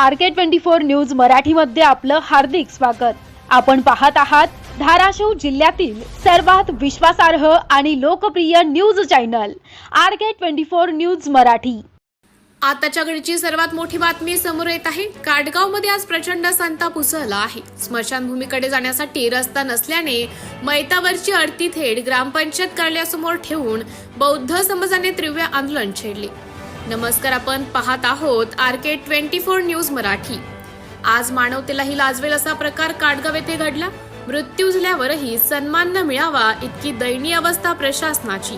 R K twenty four news मराठीमध्ये आपलं हार्दिक स्वागत. आपण पाहत आहात धाराशिव जिल्ह्यातील सर्वात विश्वासार्ह आणि लोकप्रिय news channel R K twenty four news Marathi. आताच्या घडीची सर्वात मोठी बातमी समोर येत आहे. काटगावमध्ये आज प्रचंड संताप उसळला आहे. स्मशानभूमीकडे जाण्यासाठी रस्ता नसल्याने मैतावरची अडती थेट ग्रामपंचायत कार्यालयासमोर ठेवून बौद्ध समाजाने तीव्र आंदोलन छेडले. नमस्कार आपण पाहत आहोत R K twenty four news Marathi. आज मानवतेलाही लाजवेल असा प्रकार काटगाव येथे घडला. मृत्यू झाल्यावरही सन्मान न मिळावा इतकी दयनीय अवस्था प्रशासनाची.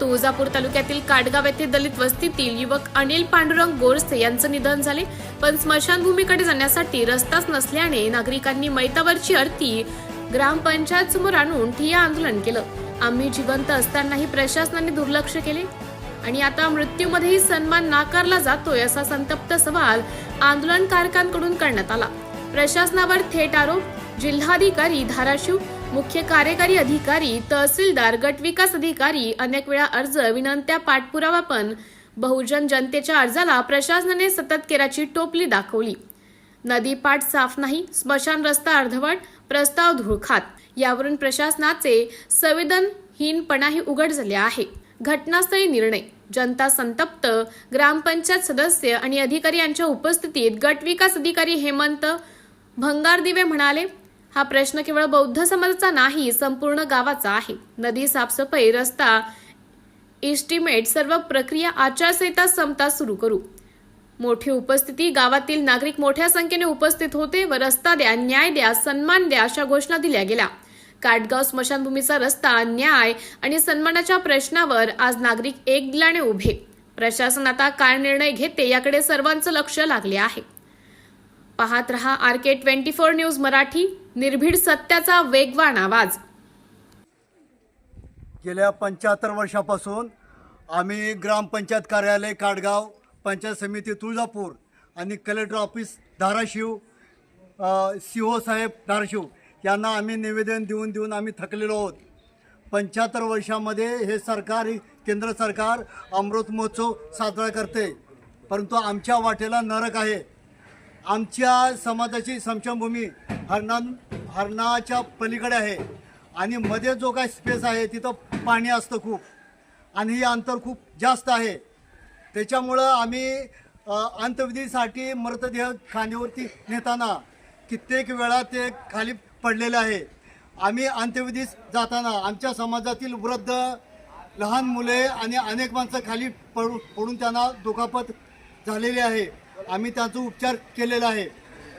तुळजापूर तालुक्यातील काटगाव येथे दलित वस्तीतील युवक अनिल पांडुरंग गोरसे यांचं निधन झाले. पण स्मशानभूमीकडे जाण्यासाठी रस्ताच नसल्याने नागरिकांनी मैतावरची अर्थी ग्रामपंचायत समोर आणून ठिय्या आंदोलन केलं. आम्ही जिवंत असतानाही प्रशासनाने दुर्लक्ष केले. आणि आता मृत्यूमध्येही सन्मान नाकारला जातोय असा संतप्त सवाल आंदोलनकारकांकडून करण्यात आला. प्रशासनावर थेट आरोप जिल्हाधिकारी धाराशिव मुख्य कार्यकारी अधिकारी तहसीलदार गटविकास अधिकारी अनेक वेळा अर्ज विनंत्या पाठपुरावा पण बहुजन जनतेच्या अर्जाला प्रशासनाने सतत केराची टोपली दाखवली. नदी पाठ साफ नाही स्मशान रस्ता अर्धवट प्रस्ताव धुळखात यावरून प्रशासनाचे संवेदनहीनपणाही उघड झाले आहे. घटनास्थळी निर्णय. जनता संतप्त. ग्रामपंचायत सदस्य आणि अधिकारी यांच्या उपस्थितीत गटविकास अधिकारी हेमंत भंगारदिवे म्हणाले हा प्रश्न केवळ बौद्ध समाजाचा नाही संपूर्ण गावाचा आहे. नदी साफसफाई रस्ता इस्टिमेट सर्व प्रक्रिया आचारसंहिता समता सुरू करू. मोठी उपस्थिती गावातील नागरिक मोठ्या संख्येने उपस्थित होते व रस्ता द्या न्याय द्या सन्मान द्या अशा घोषणा दिल्या गेल्या. काटगाव स्मशानभूमीचा रस्ता न्याय आणि सन्मानाच्या प्रश्नावर आज नागरिक एक दिलाने उभे. प्रशासन आता काय निर्णय घेते याकडे सर्वांचं लक्ष लागले आहे. पाहत रहा R K twenty four news Marathi निर्भीड सत्याचा वेगवान आवाज. गेल्या पंच्याहत्तर वर्षापासून आम्ही ग्रामपंचायत कार्यालय काडगाव पंचायत समिती तुळजापूर आणि collector office Dharashiv C O साहेब धाराशिव यांना आम्ही निवेदन देऊन देऊन आम्ही थकलेलो आहोत. पंच्याहत्तर वर्षामध्ये हे सरकार केंद्र सरकार अमृत महोत्सव साजरा करते. परंतु आमच्या वाटेला नरक आहे. आमच्या समाजाची समशमभूमी हरणा हरणाच्या पलीकडे आहे. आणि मध्ये जो काय स्पेस आहे तिथं पाणी असतं खूप. आणि हे अंतर खूप जास्त आहे. त्याच्यामुळं आम्ही अंत्यविधीसाठी मृतदेह खांद्यावरती नेताना कित्येक वेळा ते खाली पडलेले आहे. आम्ही अंत्यविधीस जाताना आमच्या समाजातील वृद्ध लहान मुले आणि अनेक माणसं खाली पडू पडून त्यांना दुखापत झालेली आहे. आम्ही त्यांचा उपचार केलेला आहे.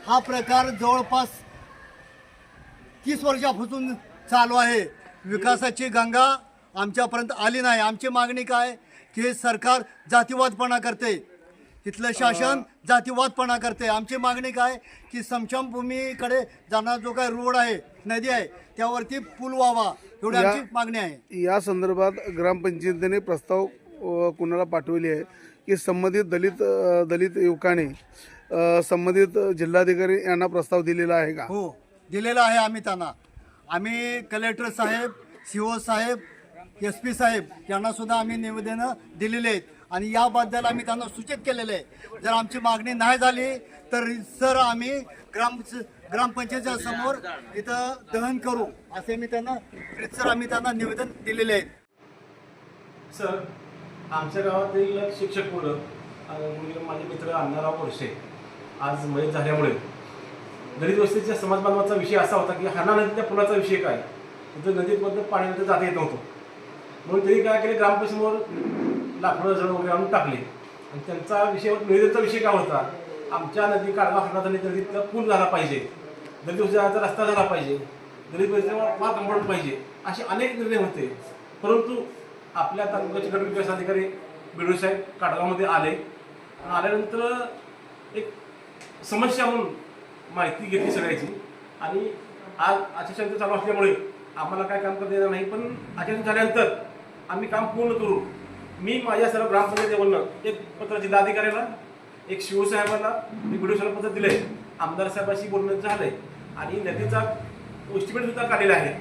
हा प्रकार जवळपास तीस वर्षापासून चालू आहे. विकासाची गंगा आमच्यापर्यंत आली नाही. आमची मागणी काय? की सरकार जातीवादपणा करते. इथलं शासन जातीवादपणा करते. आमची मागणी काय? की समशमभूमीकडे जाणारा जो काय रोड आहे नदी आहे त्यावरती पूल व्हावा. एवढी या- आमची मागणी आहे. या संदर्भात ग्रामपंचायतीने प्रस्ताव अ, कुणाला पाठवली आहे? की संबंधित दलित अ, दलित युवकाने अ, संबंधित जिल्हाधिकारी यांना प्रस्ताव दिलेला आहे का? हो दिलेलं आहे आम्ही त्यांना. आम्ही कलेक्टर साहेब सी ओ साहेब एस पी साहेब यांना सुद्धा आम्ही निवेदनं दिलेली आहेत. आणि याबद्दल आम्ही त्यांना सूचित केलेलं आहे. जर आमची मागणी नाही झाली तर सर आम्ही ग्राम ग्रामपंचायतीच्या समोर इथं दहन करू असे मी त्यांना सर आम्ही त्यांना निवेदन दिलेले आहेत सर आमच्या गावातील शिक्षक मुलं माझे मित्र अण्णाराव गोडसे आज मयत झाल्यामुळे दलित वस्तीच्या समाज बांधवाचा विषय असा होता की हाना नदीच्या पुलाचा विषय काय? तिथं नदीतमधनं पाण्यामध्ये जाता येत नव्हतं. म्हणून त्यांनी काय केलं? ग्रामपंचायतीसमोर लाकडं जण वगैरे आणून टाकले. आणि त्यांचा विषय नैवेद्याचा विषय काय होता? आमच्या नदी काढवा खंडाचा नदीतला पूल झाला पाहिजे. दलित वस्तीचा रस्ता झाला पाहिजे. दलित वस्तीचा मात पाहिजे. असे अनेक निर्णय होते. परंतु आपल्या तालुक्याचे गट विकास अधिकारी बिडू साहेब काटगावमध्ये आले. आणि आल्यानंतर एक समस्या म्हणून माहिती घेतली सगळ्याची. आणि आज आचारसंहिता चालू असल्यामुळे आम्हाला काय काम करता येणार नाही पण आचारसंहिता झाल्यानंतर आम्ही काम पूर्ण करू. मी माझ्या सर्व ग्रामपंचायतीवरनं एक पत्र जिल्हाधिकाऱ्याला एक शिवसाहेबांना मी व्हिडिओ सर्व पत्र दिले आमदार साहेबाशी बोलणं झालंय. आणि नदीचा एस्टिमेट सुद्धा काढलेला आहे.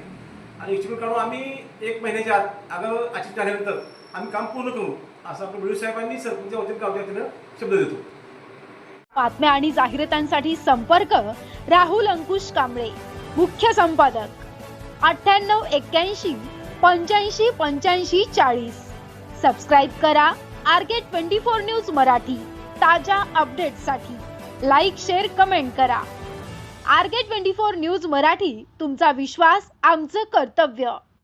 आणि इस्टिमेट काढून आम्ही एक महिन्याच्या आत अगं आचित झाल्यानंतर आम्ही काम पूर्ण करू असं आपण व्हिडिओ साहेबांनी सरपंच वतीने गावच्या वतीनं शब्द देतो. बातम्या आणि जाहिरातांसाठी संपर्क राहुल अंकुश कांबळे मुख्य संपादक अठ्ठ्याण्णव एक्क्याऐंशी पंच्याऐंशी पंच्याऐंशी चाळीस. सबस्क्राईब करा. R K twenty four news Marathi. ताज्या अपडेट्ससाठी लाईक शेअर कमेंट करा. R K twenty four news Marathi तुमचा विश्वास आमचं कर्तव्य.